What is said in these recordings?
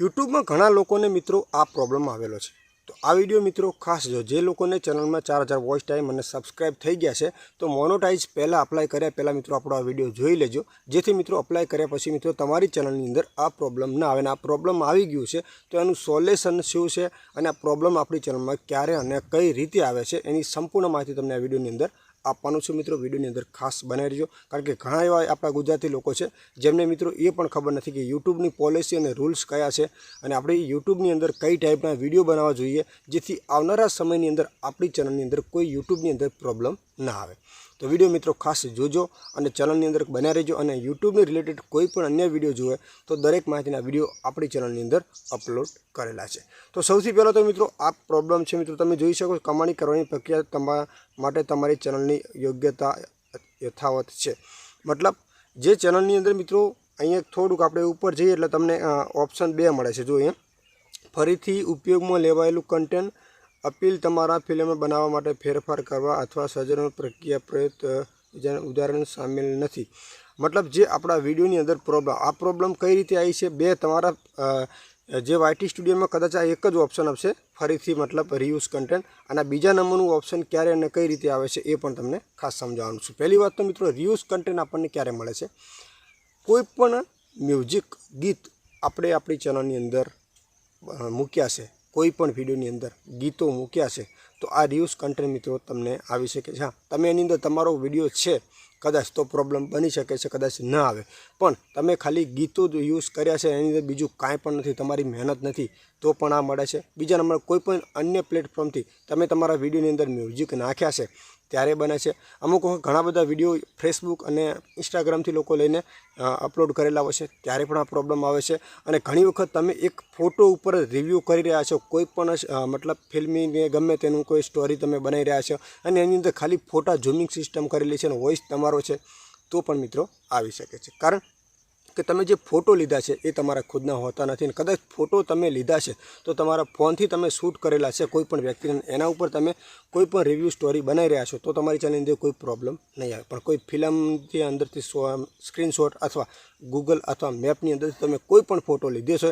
યુટ્યુબમાં ઘણા લોકોને મિત્રો આ પ્રોબ્લેમ આવેલો છે. તો આ વીડિયો મિત્રો ખાસ જો જે લોકોને ચેનલમાં ચાર હજાર વોઇસ ટાઈમ અને સબસ્ક્રાઇબ થઈ ગયા છે, તો મોનોટાઈઝ પહેલાં અપ્લાય કર્યા પહેલાં મિત્રો આપણો આ વીડિયો જોઈ લેજો. જેથી મિત્રો અપ્લાય કર્યા પછી મિત્રો તમારી ચેનલની અંદર આ પ્રોબ્લેમ ના આવે અને આ પ્રોબ્લેમ આવી ગયું છે, તો એનું સોલ્યુશન શું છે અને આ પ્રોબ્લેમ આપણી ચેનલમાં ક્યારે અને કઈ રીતે આવે છે, એની સંપૂર્ણ માહિતી તમને આ વિડીયોની અંદર આપવાનું છે મિત્રો. વિડીયોની અંદર ખાસ બનાવી રહેજો. કારણ કે ઘણા એવા આપણા ગુજરાતી લોકો છે, જેમને મિત્રો એ પણ ખબર નથી કે યુટ્યુબની પોલિસી અને રૂલ્સ કયા છે. અને આપણે યુટ્યુબની અંદર કઈ ટાઈપના વીડિયો બનાવવા જોઈએ, જેથી આવનારા સમયની અંદર આપણી ચેનલની અંદર કોઈ યુટ્યુબની અંદર પ્રોબ્લેમ ના આવે. તો વીડિયો મિત્રો ખાસ જોજો અને ચેનલની અંદર બન્યા રહેજો અને યુટ્યુબની રિલેટેડ કોઈ પણ અન્ય વીડિયો જુએ તો દરેક માહિતીના વીડિયો આપણી ચેનલની અંદર અપલોડ કરેલા છે. તો સૌથી પહેલાં તો મિત્રો આ પ્રોબ્લેમ છે મિત્રો તમે જોઈ શકો કમાણી કરવાની પ્રક્રિયા તમારા માટે તમારી ચેનલની યોગ્યતા યથાવત છે. મતલબ જે ચેનલની અંદર મિત્રો અહીંયા થોડુંક આપણે ઉપર જઈએ એટલે તમને ઓપ્શન બે મળે છે. જો અહીંયા ફરીથી ઉપયોગમાં લેવાયેલું કન્ટેન્ટ અપીલ તમારા ફિલ્મ બનાવવા માટે ફેરફાર કરવા અથવા સર્જન પ્રક્રિયા પ્રયત્ન ઉદાહરણ સામેલ નથી. મતલબ જે આપણા વિડીયોની અંદર પ્રોબ્લેમ આ પ્રોબ્લેમ કઈ રીતે આવી છે? બે, તમારા જે વાયટી સ્ટુડિયોમાં કદાચ આ એક જ ઓપ્શન આપશે ફરીથી મતલબ રિયુઝ કન્ટેન્ટ અને બીજા નંબરનું ઓપ્શન ક્યારે અને કઈ રીતે આવે છે એ પણ તમને ખાસ સમજાવવાનું છું. પહેલી વાત તો મિત્રો રિયુઝ કન્ટેન્ટ આપણને ક્યારે મળે છે? કોઈ પણ મ્યુઝિક ગીત આપણે આપણી ચેનલની અંદર મૂક્યા છે કોઈ પણ વિડીયોની અંદર ગીતો મૂક્યા છે, તો આ રિયુઝ કન્ટેન્ટ મિત્રો તમને આવી શકે છે. હા, તમે એની અંદર તમારો વીડિયો છે, કદાચ તો પ્રોબ્લેમ બની શકે છે, કદાચ ન આવે. પણ તમે ખાલી ગીતો જ યુઝ કર્યા છે, એની અંદર બીજું કાંઈ પણ નથી, તમારી મહેનત નથી, તો પણ આ મળે છે. બીજા નંબર કોઈ પણ અન્ય પ્લેટફોર્મથી તમે તમારા વિડીયોની અંદર મ્યુઝિક નાખ્યા છે ત્યારે બને છે. અમુક ઘણા બધા વીડિયો ફેસબુક અને ઇન્સ્ટાગ્રામથી લોકો લઈને અપલોડ કરેલા હોય છે. ત્યારે પણ આ પ્રોબ્લેમ આવે છે. અને ઘણી વખત તમે એક ફોટો ઉપર રિવ્યૂ કરી રહ્યા છો. કોઈ પણ મતલબ ફિલ્મીને ગમે તેનું કોઈ સ્ટોરી તમે બનાવી રહ્યા છો. અને એની અંદર ખાલી ફોટા ઝૂમિંગ સિસ્ટમ કરેલી છે અને વોઇસ તમારો છે, તો પણ મિત્રો આવી શકે છે. કારણ કે તમે જે ફોટો લીધા છે એ તમારા ખુદના હોતા નથી અને કદાચ ફોટો તમે લીધા છે તો તમારા ફોનથી તમે શૂટ કરેલા છે કોઈપણ વ્યક્તિને એના ઉપર તમે કોઈ પણ રિવ્યૂ સ્ટોરી બનાવી રહ્યા છો તો તમારી ચેનલની અંદર કોઈ પ્રોબ્લેમ નહીં આવે. પણ કોઈ ફિલ્મથી અંદરથી સ્ક્રીનશોટ અથવા ગૂગલ અથવા મેપની અંદરથી તમે કોઈ પણ ફોટો લીધો છે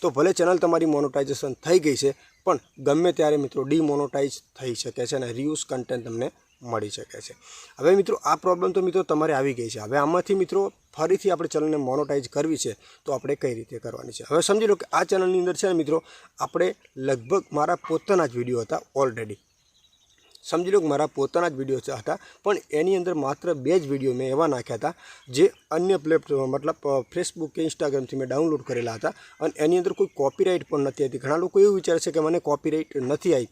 તો ભલે ચેનલ તમારી મોનોટાઇઝેશન થઈ ગઈ છે પણ ગમે ત્યારે મિત્રો ડીમોનોટાઇઝ થઈ શકે છે અને રિયુઝ કન્ટેન્ટ તમને મળી શકે છે. હવે મિત્રો, આ પ્રોબ્લેમ તો મિત્રો તમારે આવી ગઈ છે. હવે આમાંથી મિત્રો ફરીથી આપણે ચેનલને મોનોટાઈઝ કરવી છે, તો આપણે કઈ રીતે કરવાની છે? હવે સમજી લો કે આ ચેનલની અંદર છે ને મિત્રો, આપણે લગભગ મારા પોતાના જ વીડિયો હતા ઓલરેડી સમજી લો કે મારા પોતાના જ વીડિયો હતા, પણ એની અંદર માત્ર બે જ વીડિયો મેં એવા નાખ્યા હતા, જે અન્ય પ્લેટફોર્મ મતલબ ફેસબુક કે ઇન્સ્ટાગ્રામથી મેં ડાઉનલોડ કરેલા હતા. અને એની અંદર કોઈ કોપીરાઇટ પણ નથી હતી ઘણા લોકો એવું વિચારે છે કે મને કોપીરાઇટ નથી આવી.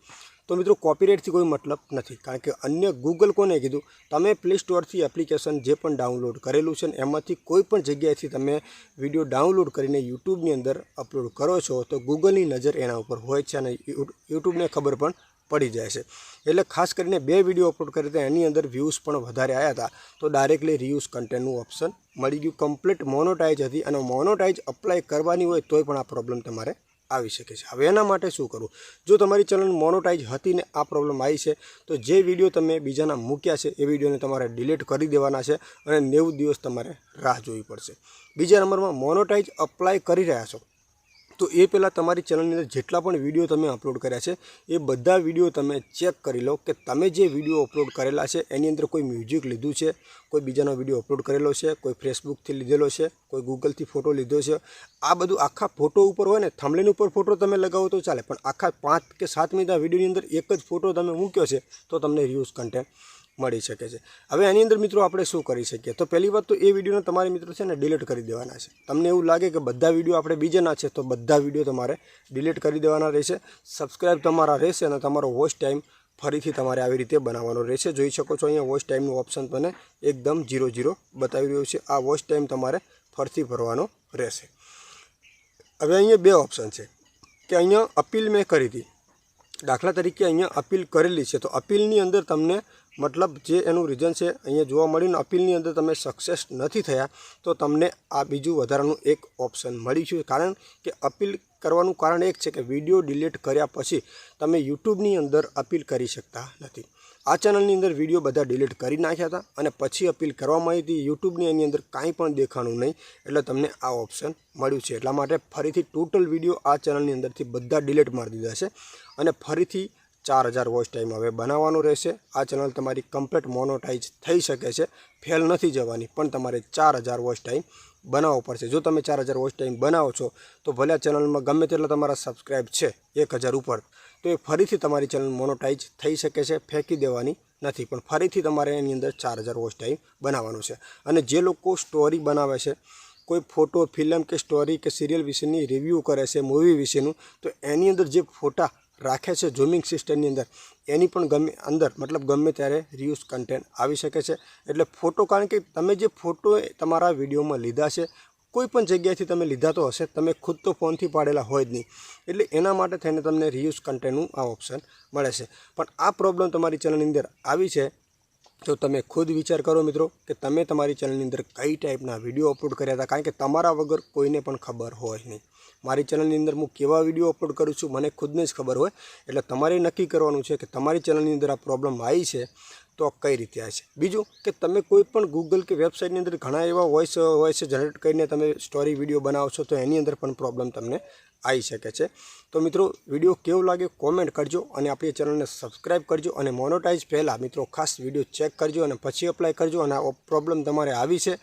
તો મિત્રો કોપીરાઇટથી કોઈ મતલબ નથી. કારણ કે અન્ય ગૂગલ કોને કીધું? તમે પ્લે સ્ટોરથી એપ્લિકેશન જે પણ ડાઉનલોડ કરેલું છે ને, એમાંથી કોઈ પણ જગ્યાએથી તમે વીડિયો ડાઉનલોડ કરીને યુટ્યુબની અંદર અપલોડ કરો છો, તો ગૂગલની નજર એના ઉપર હોય છે અને યુટ્યુબને ખબર પણ પડી જાય છે. એટલે ખાસ કરીને બે વીડિયો અપલોડ કર્યા હતા, એની અંદર વ્યૂઝ પણ વધારે આવ્યા હતા. તો ડાયરેક્ટલી રિયુઝ કન્ટેન્ટનું ઓપ્શન મળી ગયું. કમ્પ્લીટ મોનોટાઇઝ હતી અને મોનોટાઇઝ અપ્લાય કરવાની હોય તોય પણ આ પ્રોબ્લેમ તમારે આવી શકે છે. હવે એના માટે શું કરવું? જો તમારી ચેનલ મોનોટાઈઝ હતી ને આ પ્રોબ્લેમ આવી છે, તો જે વીડિયો તમે બીજાના મૂક્યા છે, એ વિડીયોને તમારે ડિલીટ કરી દેવાના છે અને નેવું દિવસ તમારે રાહ જોવી પડશે. બીજા નંબરમાં મોનોટાઈઝ અપ્લાય કરી રહ્યા છો. તો એ પહેલાં તમારી ચેનલની અંદર જેટલા પણ વીડિયો તમે અપલોડ કર્યા છે, એ બધા વીડિયો તમે ચેક કરી લો કે તમે જે વીડિયો અપલોડ કરેલા છે, એની અંદર કોઈ મ્યુઝિક લીધું છે, કોઈ બીજાનો વીડિયો અપલોડ કરેલો છે, કોઈ ફેસબુકથી લીધેલો છે, કોઈ ગૂગલથી ફોટો લીધો છે, આ બધું આખા ફોટો ઉપર હોય ને થમલેન ઉપર ફોટો તમે લગાવો તો ચાલે, પણ આખા પાંચ કે સાત મિનિટના વિડીયોની અંદર એક જ ફોટો તમે મૂક્યો છે, તો તમને રિયુઝ કન્ટેન્ટ મળી શકે છે. હવે એની અંદર મિત્રો આપણે શું કરી શકીએ? તો પહેલી વાત તો એ વિડીયોને તમારે મિત્રો છે ને ડિલીટ કરી દેવાના છે. તમને એવું લાગે કે બધા વીડિયો આપણે બીજાના છે, તો બધા વીડિયો તમારે ડિલીટ કરી દેવાના રહેશે. સબસ્ક્રાઈબ તમારા રહેશે અને તમારો વોચ ટાઈમ ફરીથી તમારે આવી રીતે બનાવવાનો રહેશે. જોઈ શકો છો અહીંયા વોચ ટાઈમનું ઓપ્શન તમને એકદમ ઝીરો ઝીરો બતાવી રહ્યું છે. આ વોચ ટાઈમ તમારે ફરીથી ભરવાનો રહેશે. હવે અહીંયા બે ઓપ્શન છે કે અહીંયા અપીલ મેં કરી હતી. દાખલા તરીકે અહીંયા અપીલ કરેલી છે. તો અપીલની અંદર તમને મતલબ જે એનું રીઝન છે, અહીંયા જોવા મળ્યું અપીલની અંદર તમે સક્સેસ નથી થયા, તો તમને આ બીજું વધારાનું એક ઓપ્શન મળ્યું છે. કારણ કે અપીલ કરવાનું કારણ એક છે કે વીડિયો ડિલીટ કર્યા પછી તમે યુટ્યુબની અંદર અપીલ કરી શકતા નથી. આ ચેનલની અંદર વીડિયો બધા ડિલીટ કરી નાખ્યા હતા અને પછી અપીલ કરવામાં આવી હતી. યુટ્યુબની એની અંદર કાંઈ પણ દેખાણું નહીં, એટલે તમને આ ઓપ્શન મળ્યું છે. એટલા માટે ફરીથી ટોટલ વીડિયો આ ચેનલની અંદરથી બધા ડિલીટ મારી દીધા છે અને ફરીથી ચાર હજાર વોચ ટાઈમ હવે બનાવવાનું રહેશે. આ ચેનલ તમારી કમ્પ્લીટ મોનોટાઈઝ થઈ શકે છે. ફેલ નથી જવાની, પણ તમારે ચાર હજાર વોચ ટાઈમ બનાવવો પડશે. જો તમે ચાર હજાર વોચ ટાઈમ બનાવો છો, તો ભલે આ ચેનલમાં ગમે તેટલા તમારા સબસ્ક્રાઈબ છે, એક હજાર ઉપર, તો એ ફરીથી તમારી ચેનલ મોનોટાઈઝ થઈ શકે છે, ફેંકી દેવાની નથી. પણ ફરીથી તમારે એની અંદર ચાર હજાર વોચ ટાઈમ બનાવવાનું છે. અને જે લોકો સ્ટોરી બનાવે છે, કોઈ ફોટો, ફિલ્મ કે સ્ટોરી કે સિરિયલ વિશેની રિવ્યૂ કરે છે, મૂવી વિશેનું, તો એની અંદર જે ફોટા રાખે છે ઝૂમિંગ સિસ્ટમની અંદર. એની પણ ગમે, અંદર, મતલબ ગમે ત્યારે રિયુઝ કન્ટેન્ટ આવી શકે છે. એટલે ફોટો, કારણ કે તમે જે ફોટો તમારા વિડીયોમાં લીધા છે, કોઈ પણ જગ્યાએથી તમે લીધા તો હશે, તમે ખુદ તો ફોનથી પાડેલા હોય જ નહીં. એટલે એના માટે થઈને તમને રિયુઝ કન્ટેન્ટનું આ ઓપ્શન મળે છે. પણ આ પ્રોબ્લેમ તમારી ચેનલની અંદર આવી છે તો તમે ખુદ વિચાર કરો મિત્રો કે તમે તમારી ચેનલની અંદર કઈ ટાઈપના વીડિયો અપલોડ કર્યા હતા? કારણ કે તમારા વગર કોઈને પણ ખબર હોય નહીં. મારી ચેનલની અંદર હું કેવા વીડિયો અપલોડ કરું છું મને ખુદને જ ખબર હોય. એટલે તમારે નક્કી કરવાનું છે કે તમારી ચેનલની અંદર આ પ્રોબ્લેમ આવી છે તો કઈ રીતે આવે છે? બીજું કે તમે કોઈ પણ ગૂગલ કે વેબસાઇટની અંદર ઘણા એવા વોઇસ વોઇસ જનરેટ કરીને તમે સ્ટોરી વીડિયો બનાવો છો તો એની અંદર પણ પ્રોબ્લેમ તમને આવી શકે છે. તો મિત્રો, વીડિયો કેવો લાગે કોમેન્ટ કરજો અને આપણી ચેનલને સબસ્ક્રાઈબ કરજો અને મોનોટાઈઝ પહેલાં મિત્રો ખાસ વીડિયો ચેક કરજો અને પછી અપ્લાય કરજો અને આ પ્રોબ્લેમ તમારે આવી છે.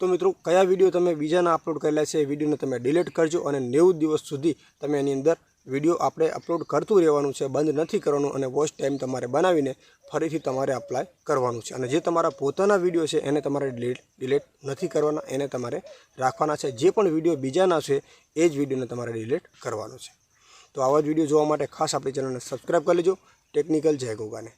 તો મિત્રો, કયા વીડિયો તમે બીજાના અપલોડ કરેલા છે એ વિડીયોને તમે ડિલીટ કરજો અને નેવું દિવસ સુધી તમે એની અંદર વીડિયો આપણે અપલોડ કરતું રહેવાનું છે, બંધ નથી કરવાનું અને વોચ ટાઈમ તમારે બનાવીને ફરીથી તમારે અપ્લાય કરવાનું છે. અને જે તમારા પોતાના વીડિયો છે, એને તમારે ડિલીટ નથી કરવાના, એને તમારે રાખવાના છે. જે પણ વીડિયો બીજાના છે, એ જ વિડીયોને તમારે ડિલીટ કરવાનો છે. તો આવા જ વીડિયો જોવા માટે ખાસ આપણી ચેનલને સબસ્ક્રાઈબ કરી લેજો. ટેકનિકલ જય ગોગાને.